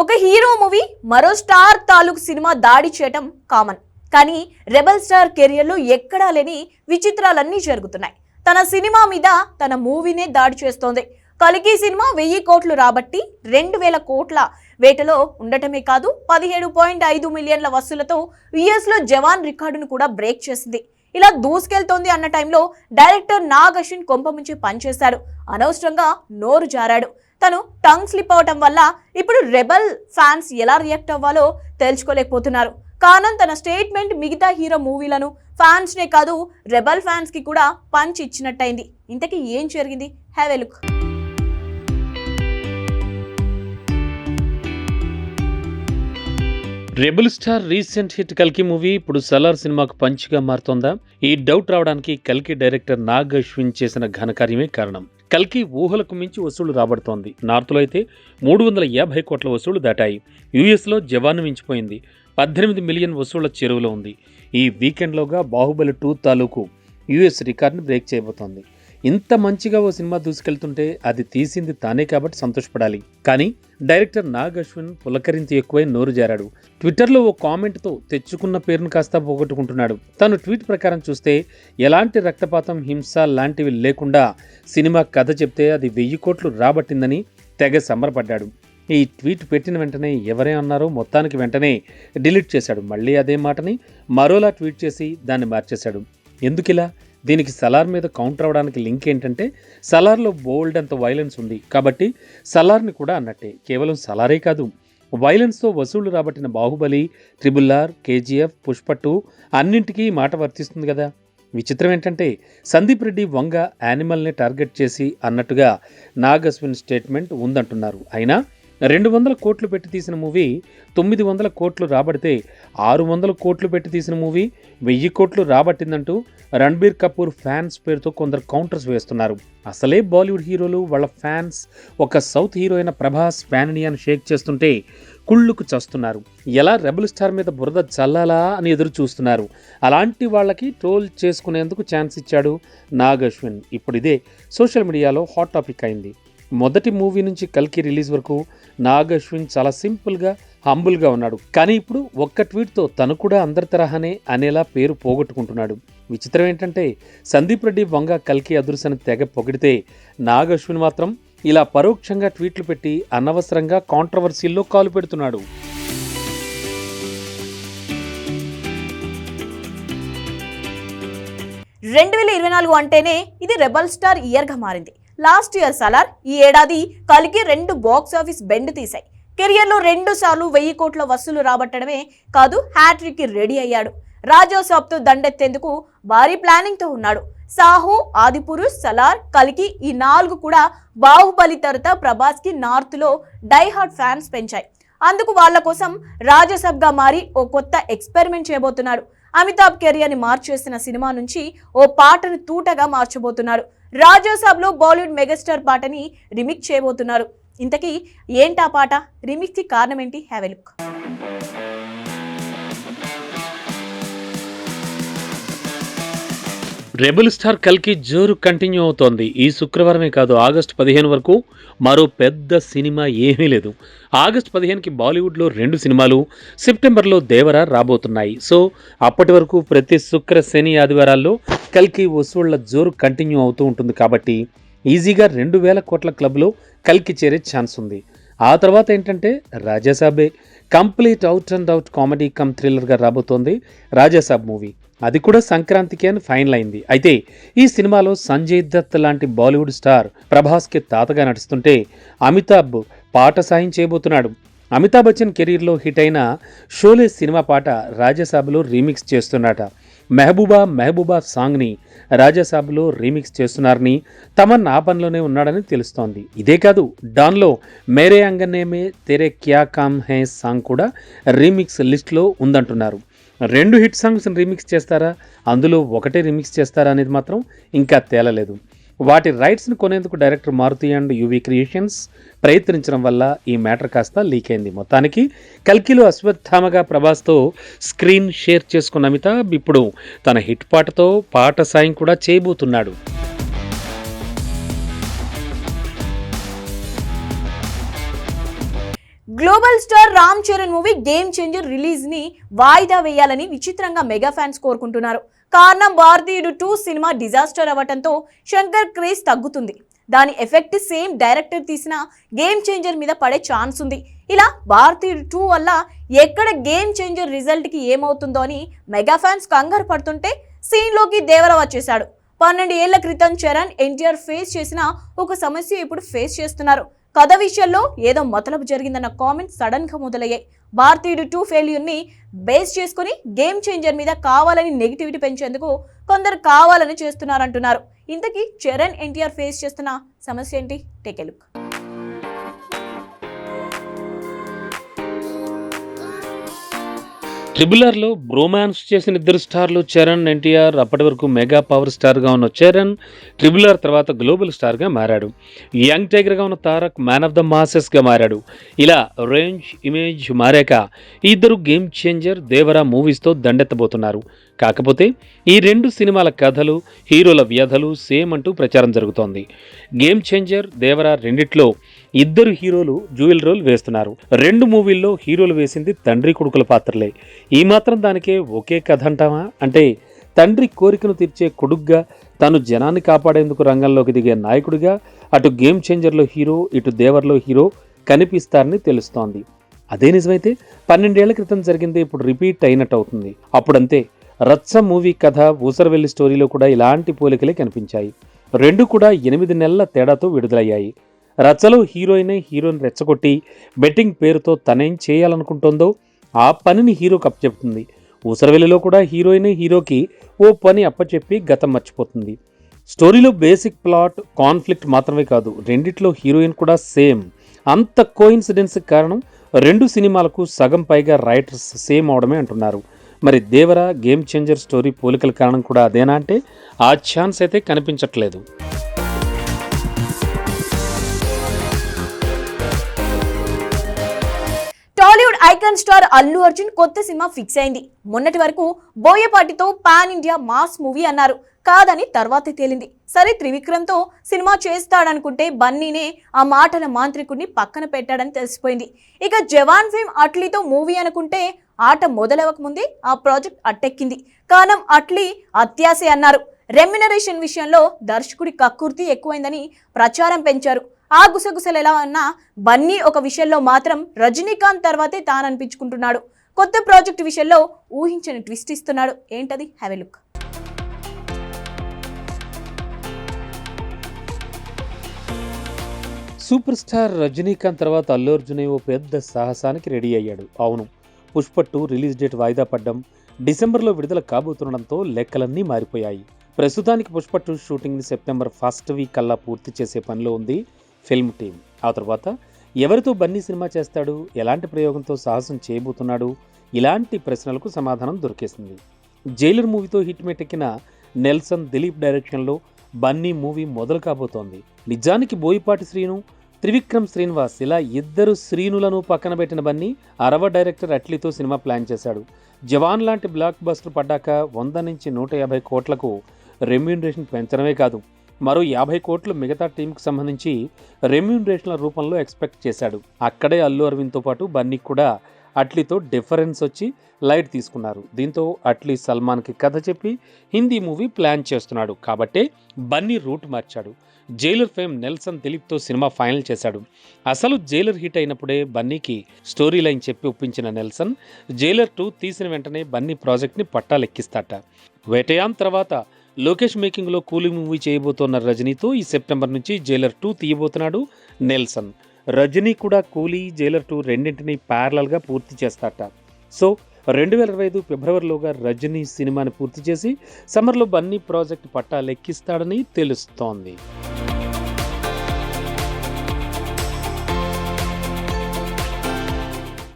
ఒక hero movie మరో star తాలూకు సినిమా దాడి చేయటం కామన్. కానీ రెబల్ స్టార్ కెరియర్లో ఎక్కడా లేని విచిత్రాలన్నీ జరుగుతున్నాయి. తన సినిమా మీద తన మూవీనే దాడి చేస్తోంది. కలికి సినిమా వెయ్యి కోట్లు రాబట్టి రెండు వేల కోట్ల వేటలో ఉండటమే కాదు పదిహేడు పాయింట్ ఐదు మిలియన్ల వసూలతో యుఎస్లో జవాన్ రికార్డును కూడా బ్రేక్ చేసింది. ఇలా దూసుకెళ్తోంది అన్న టైంలో డైరెక్టర్ నాగ్ అశ్విన్ కొంపముంచి పనిచేశాడు అనవసరంగా నోరు జారాడు. తను టంగ్ స్లిప్ అవటం వల్ల ఇప్పుడు రెబల్ ఫ్యాన్స్ ఎలా రియాక్ట్ అవ్వాలో తెలుసుకోలేకపోతున్నారు. కానం తన స్టేట్మెంట్ మిగతా హీరో మూవీలను ఫ్యాన్స్ నే కాదు రెబల్ ఫ్యాన్స్కి కూడా పంచ్ ఇచ్చినట్టయింది ఇంతకీ ఏం జరిగింది? Have a look. Rebel star recent hit కల్కి మూవీ ఇప్పుడు సలార్ సినిమాకు పంచిగా మారుతోందా? ఈ డౌట్ రావడానికి కల్కి డైరెక్టర్ నాగ్ అశ్విన్ చేసిన ఘనకార్యమే కారణం. కల్కి ఊహలకు మించి వసూళ్ళు రాబడుతోంది. నార్త్లో అయితే మూడు వందల యాభై కోట్ల వసూళ్ళు దాటాయి. యూఎస్లో జవాన్ మించిపోయింది. పద్దెనిమిది మిలియన్ వసూళ్ళ చెరువులో ఉంది. ఈ వీకెండ్లోగా బాహుబలి టూ తాలూకు యూఎస్ రికార్డును బ్రేక్ చేయబోతోంది. ఇంత మంచిగా ఓ సినిమా దూసుకెళ్తుంటే అది తీసింది తానే కాబట్టి సంతోషపడాలి. కానీ డైరెక్టర్ నాగ్ అశ్విన్ పులకరించి ఎక్కువై నోరు జారాడు. ట్విట్టర్లో ఓ కామెంట్తో తెచ్చుకున్న పేరును కాస్త పోగొట్టుకుంటున్నాడు. తను ట్వీట్ ప్రకారం చూస్తే ఎలాంటి రక్తపాతం హింస లాంటివి లేకుండా సినిమా కథ చెప్తే అది వెయ్యి కోట్లు రాబట్టిందని తెగ సంబరపడ్డాడు. ఈ ట్వీట్ పెట్టిన వెంటనే ఎవరే అన్నారో మొత్తానికి వెంటనే డిలీట్ చేశాడు. మళ్ళీ అదే మాటని మరోలా ట్వీట్ చేసి దాన్ని మార్చేశాడు. ఎందుకిలా? దీనికి సలార్ మీద కౌంటర్ అవడానికి లింక్ ఏంటంటే సలార్లో బోల్డ్ అంత వైలెన్స్ ఉంది. కాబట్టి సలార్ని కూడా అన్నట్టే కేవలం సలారే కాదు. వైలెన్స్తో వసూళ్ళు రాబట్టిన Baahubali triple R KGF Pushpa two అన్నింటికీ ఈ మాట వర్తిస్తుంది కదా. విచిత్రం ఏంటంటే సందీప్ రెడ్డి వంగ యానిమల్ని టార్గెట్ చేసి అన్నట్టుగా నాగస్విన్ స్టేట్మెంట్ ఉందంటున్నారు. అయినా రెండు వందల కోట్లు పెట్టి తీసిన మూవీ తొమ్మిది వందల కోట్లు రాబడితే ఆరు వందల కోట్లు పెట్టి తీసిన మూవీ వెయ్యి కోట్లు రాబట్టిందంటూ రణబీర్ కపూర్ ఫ్యాన్స్ పేరుతో కొందరు కౌంటర్స్ వేస్తున్నారు. అసలే బాలీవుడ్ హీరోలు వాళ్ళ ఫ్యాన్స్ ఒక సౌత్ హీరో అయిన ప్రభాస్ ఫ్యాన్ని అని షేక్ చేస్తుంటే కుళ్ళుకు చస్తున్నారు. ఎలా రెబల్ స్టార్ మీద బురద చల్లాలా అని ఎదురు చూస్తున్నారు. అలాంటి వాళ్ళకి ట్రోల్ చేసుకునేందుకు ఛాన్స్ ఇచ్చాడు నాగ్ అశ్విన్ ఇప్పుడు ఇదే సోషల్ మీడియాలో హాట్ టాపిక్ అయింది. మొదటి మూవీ నుంచి కల్కి రిలీజ్ వరకు నాగ్ అశ్విన్ చాలా సింపుల్గా హంబుల్గా ఉన్నాడు. కానీ ఇప్పుడు ఒక్క ట్వీట్తో తను కూడా అందరి తరహానే అనేలా పేరు పోగొట్టుకుంటున్నాడు. విచిత్రం ఏంటంటే సందీప్ రెడ్డి వంగ కల్కి అదృశ్యను తెగ పొగిడితే నాగ్ అశ్విన్ మాత్రం ఇలా పరోక్షంగా ట్వీట్లు పెట్టి అనవసరంగా కాంట్రవర్సీల్లో కాలు పెడుతున్నాడు. రెండు వేల ఇరవై నాలుగు అంటేనే ఇది రెబల్ స్టార్ ఇయర్గా మారింది. లాస్ట్ ఇయర్ సలార్ ఈ ఏడాది కలిగి రెండు బాక్స్ ఆఫీస్ బెండ్ తీశాయి. కెరియర్లో రెండు సార్లు వెయ్యి కోట్ల వసూలు రాబట్టడమే కాదు హ్యాట్రిక్కి రెడీ అయ్యాడు. రాజోసాబ్తో దండెత్తేందుకు భారీ ప్లానింగ్తో ఉన్నాడు. సాహు ఆదిపురుష్ సలార్ కలికి ఈ నాలుగు కూడా బాహుబలి తరత ప్రభాస్కి నార్త్లో డైహార్డ్ ఫ్యాన్స్ పెంచాయి. అందుకు వాళ్ళ కోసం రాజసబ్గా మారి ఓ కొత్త ఎక్స్పెరిమెంట్ చేయబోతున్నాడు. అమితాబ్ కెరియర్ని మార్చేసిన సినిమా నుంచి ఓ పాటను తూటగా మార్చబోతున్నారు. రాజోసాబ్లో బాలీవుడ్ మెగాస్టార్ పాటని రిమిక్ చేయబోతున్నారు. ఇంతకీ ఏంటా పాట? రిమిక్స్కి కారణం ఏంటి have a look rebel star కల్కి జోరు కంటిన్యూ అవుతోంది. ఈ శుక్రవారమే కాదు ఆగస్టు పదిహేను వరకు మరో పెద్ద సినిమా ఏమీ లేదు. ఆగస్టు పదిహేనుకి బాలీవుడ్లో రెండు సినిమాలు సెప్టెంబర్లో దేవర రాబోతున్నాయి. సో అప్పటి వరకు ప్రతి శుక్ర శని ఆదివారాల్లో కల్కి వసూళ్ళ జోరు కంటిన్యూ అవుతూ ఉంటుంది కాబట్టి ఈజీగా రెండు వేల కోట్ల క్లబ్లో కల్కి చేరే ఛాన్స్ ఉంది. ఆ తర్వాత ఏంటంటే రాజాసాబే complete out and out comedy cum థ్రిల్లర్గా రాబోతోంది రాజాసాబ్ మూవీ. అది కూడా సంక్రాంతికి అని ఫైనల్ అయింది. అయితే ఈ సినిమాలో సంజయ్ దత్ లాంటి బాలీవుడ్ స్టార్ ప్రభాస్కి తాతగా నటిస్తుంటే అమితాబ్ పాట సాయం చేయబోతున్నాడు. అమితాబ్ బచ్చన్ కెరీర్లో హిట్ అయిన షోలే సినిమా పాట రాజాసాబ్లో రీమిక్స్ చేస్తున్నాట. మెహబూబా మెహబూబా సాంగ్ని రాజాసాబ్లో రీమిక్స్ చేస్తున్నారని తమన్ ఆ పనిలోనే ఉన్నాడని తెలుస్తోంది. ఇదే కాదు డాన్లో మేరే అంగనేమే తెరే క్యా కామ్ హే సాంగ్ కూడా రీమిక్స్ లిస్ట్లో ఉందంటున్నారు. రెండు హిట్ సాంగ్స్ రీమిక్స్ చేస్తారా? అందులో ఒకటే రీమిక్స్ చేస్తారా అనేది మాత్రం ఇంకా తేలలేదు. వాటి రైట్స్ని కొనేందుకు director Maruthi and UV creations ప్రయత్నించడం వల్ల ఈ మ్యాటర్ కాస్త లీక్ అయింది. మొత్తానికి కల్కిలో అశ్వత్థామగా ప్రభాస్తో స్క్రీన్ షేర్ చేసుకున్న అమితాబ్ ఇప్పుడు తన హిట్ పాటతో పాట సాయం కూడా చేయబోతున్నాడు. Global star Ram Charan movie game changer రిలీజ్ని వాయిదా వేయాలని విచిత్రంగా మెగా ఫ్యాన్స్ కోరుకుంటున్నారు. కారణం భారతీయుడు టూ సినిమా డిజాస్టర్ అవ్వటంతో శంకర్ క్రేజ్ తగ్గుతుంది. దాని ఎఫెక్ట్ సేమ్ డైరెక్టర్ తీసిన గేమ్ చేంజర్ మీద పడే ఛాన్స్ ఉంది. ఇలా భారతీయుడు టూ వల్ల ఎక్కడ గేమ్ చేంజర్ రిజల్ట్కి ఏమవుతుందో అని మెగా ఫ్యాన్స్ కంగారు పడుతుంటే సీన్లోకి దేవర వచ్చేశాడు. పన్నెండు ఏళ్ళ క్రితం చరణ్ ఎన్టీఆర్ ఫేస్ చేసిన ఒక సమస్య ఇప్పుడు ఫేస్ చేస్తున్నారు. కథ విషయంలో ఏదో మొదలపు జరిగిందన్న కామెంట్స్ సడన్గా మొదలయ్యాయి. భారతీయుడు టూ ఫెయిల్యూర్ని బేస్ చేసుకుని గేమ్ చేంజర్ మీద కావాలని నెగిటివిటీ పెంచేందుకు కొందరు కావాలని చేస్తున్నారంటున్నారు. ఇంతకీ చరణ్ ఎన్టీఆర్ ఫేస్ చేస్తున్న సమస్య ఏంటి? Take look. ట్రిబుల్ బ్రోమాన్స్ చేసిన ఇద్దరు స్టార్లు చరణ్ ఎన్టీఆర్ అప్పటి వరకు మెగా పవర్ స్టార్గా ఉన్న చరణ్ ట్రిబులర్ తర్వాత గ్లోబల్ స్టార్గా మారాడు. యంగ్ టైగర్గా ఉన్న తారక్ మ్యాన్ ఆఫ్ ద మాసెస్గా మారాడు. ఇలా రేంజ్ ఇమేజ్ మారాక ఈ ఇద్దరు గేమ్ చేంజర్ దేవరా మూవీస్తో దండెత్తబోతున్నారు. కాకపోతే ఈ రెండు సినిమాల కథలు హీరోల వ్యధలు సేమ్ అంటూ ప్రచారం జరుగుతోంది. గేమ్ చేంజర్ దేవరా రెండిట్లో ఇద్దరు హీరోలు జ్యువెల్ రోల్ వేస్తున్నారు. రెండు మూవీల్లో హీరోలు వేసింది తండ్రి కొడుకుల పాత్రలే. ఈ మాత్రం దానికే ఒకే కథ అంటావా? అంటే తండ్రి కోరికను తీర్చే కొడుగ్గా తాను జనాన్ని కాపాడేందుకు రంగంలోకి దిగే నాయకుడిగా అటు గేమ్ చేంజర్లో హీరో ఇటు దేవర్లో హీరో కనిపిస్తారని తెలుస్తోంది. అదే నిజమైతే పన్నెండేళ్ళ క్రితం జరిగింది ఇప్పుడు రిపీట్ అయినట్టు అవుతుంది అప్పుడంతే రచ్చ మూవీ కథ ఊసరవెల్లి స్టోరీలో కూడా ఇలాంటి పోలికలే కనిపించాయి. రెండు కూడా ఎనిమిది నెలల తేడాతో విడుదలయ్యాయి. రచ్చలో హీరోయినే హీరోని రెచ్చగొట్టి బెట్టింగ్ పేరుతో తనేం చేయాలనుకుంటోందో ఆ పనిని హీరోకి అప్పచెప్తుంది ఊసరవెల్లిలో కూడా హీరోయినే హీరోకి ఓ పని అప్పచెప్పి గతం మర్చిపోతుంది. స్టోరీలో బేసిక్ ప్లాట్ కాన్ఫ్లిక్ట్ మాత్రమే కాదు రెండిట్లో హీరోయిన్ కూడా సేమ్. అంత కోయిన్సిడెన్స్ కారణం రెండు సినిమాలకు సగం పైగా రైటర్స్ సేమ్ అవడమే అంటున్నారు. మరి దేవర గేమ్ చేంజర్ స్టోరీ పోలికల కారణం కూడా అదేనా అంటే ఆ ఛాన్స్ అయితే కనిపించట్లేదు. ఐకాన్ స్టార్ అల్లు అర్జున్ కొత్త సినిమా ఫిక్స్ అయింది. మొన్నటి వరకు బోయపాటితో పాన్ ఇండియా మాస్ మూవీ అన్నారు. కాదని తర్వాతే తేలింది. సరే త్రివిక్రమ్తో సినిమా చేస్తాడనుకుంటే బన్నీనే ఆ మాటల మాంత్రికుడిని పక్కన పెట్టాడని తెలిసిపోయింది. ఇక జవాన్ ఫిల్మ్ అట్లీతో మూవీ అనుకుంటే ఆట మొదలవక ముందే ఆ ప్రాజెక్ట్ అట్టెక్కింది. కానం అట్లీ అత్యాసే అన్నారు. రెమ్యునరేషన్ విషయంలో దర్శకుడి కక్కుర్తి ఎక్కువైందని ప్రచారం పెంచారు. ఆ గుసగుసలు ఎలా ఉన్నా బన్నీ ఒక విషయంలో మాత్రం రజనీకాంత్ తర్వాతే తాననిపించుకుంటున్నాడు. కొత్త ప్రాజెక్ట్ విషయంలో ఊహించని ట్విస్ట్ ఇస్తున్నాడు. ఏంటది? Have look super star Rajinikanth తర్వాత అల్లు అర్జున్ ఓ పెద్ద సాహసానికి రెడీ అయ్యాడు. అవును పుష్ప టూ రిలీజ్ డేట్ వాయిదా పడ్డం డిసెంబర్లో విడుదల కాబోతుండడంతో లెక్కలన్నీ మారిపోయాయి. ప్రస్తుతానికి పుష్ప టూ షూటింగ్ని సెప్టెంబర్ ఫస్ట్ వీక్ కల్లా పూర్తి చేసే పనిలో ఉంది. ఫిల్మ్ టీం ఆ తర్వాత ఎవరితో బన్నీ సినిమా చేస్తాడు ఎలాంటి ప్రయోగంతో సాహసం చేయబోతున్నాడు ఇలాంటి ప్రశ్నలకు సమాధానం దొరికేసింది. జైలర్ మూవీతో హిట్ మెట్టెక్కిన నెల్సన్ దిలీప్ డైరెక్షన్లో బన్నీ మూవీ మొదలు కాబోతోంది. నిజానికి బోయిపాటి శ్రీను త్రివిక్రమ్ శ్రీనివాస్ ఇలా ఇద్దరు శ్రీనులను పక్కన పెట్టిన బన్నీ అరవ డైరెక్టర్ అట్లీతో సినిమా ప్లాన్ చేశాడు. జవాన్ లాంటి బ్లాక్ బస్టర్ పడ్డాక వంద నుంచి నూట యాభై కోట్లకు రెమ్యూనరేషన్ పెంచడమే కాదు మరో యాభై కోట్లు మిగతా టీంకి సంబంధించి రెమ్యూనరేషన్ల రూపంలో ఎక్స్పెక్ట్ చేశాడు. అక్కడే అల్లు అరవింద్తో పాటు బన్నీకి కూడా అట్లీతో డిఫరెన్స్ వచ్చి లైట్ తీసుకున్నారు. దీంతో అట్లీ సల్మాన్కి కథ చెప్పి హిందీ మూవీ ప్లాన్ చేస్తున్నాడు. కాబట్టే బన్నీ రూట్ మార్చాడు. జైలర్ ఫేమ్ నెల్సన్ దిలీప్తో సినిమా ఫైనల్ చేశాడు. అసలు జైలర్ హిట్ అయినప్పుడే బన్నీకి స్టోరీ లైన్ చెప్పి ఒప్పించిన నెల్సన్ జైలర్ టూ తీసిన వెంటనే బన్నీ ప్రాజెక్ట్ని పట్టాలెక్కిస్తాట వేటయాన్ తర్వాత లోకేష్ మేకింగ్లో కూలీ మూవీ చేయబోతోన్న రజనీతో ఈ సెప్టెంబర్ నుంచి జైలర్ టూ తీయబోతున్నాడు నెల్సన్. రజనీ కూడా కూలీ జైలర్ టూ రెండింటినీ ప్యారలల్గా పూర్తి చేస్తాట. సో రెండు వేల ఇరవై ఐదు ఫిబ్రవరిలోగా రజనీ సినిమాని పూర్తి చేసి సమ్మర్లో బన్నీ ప్రాజెక్ట్ పట్టా లెక్కిస్తాడని తెలుస్తోంది.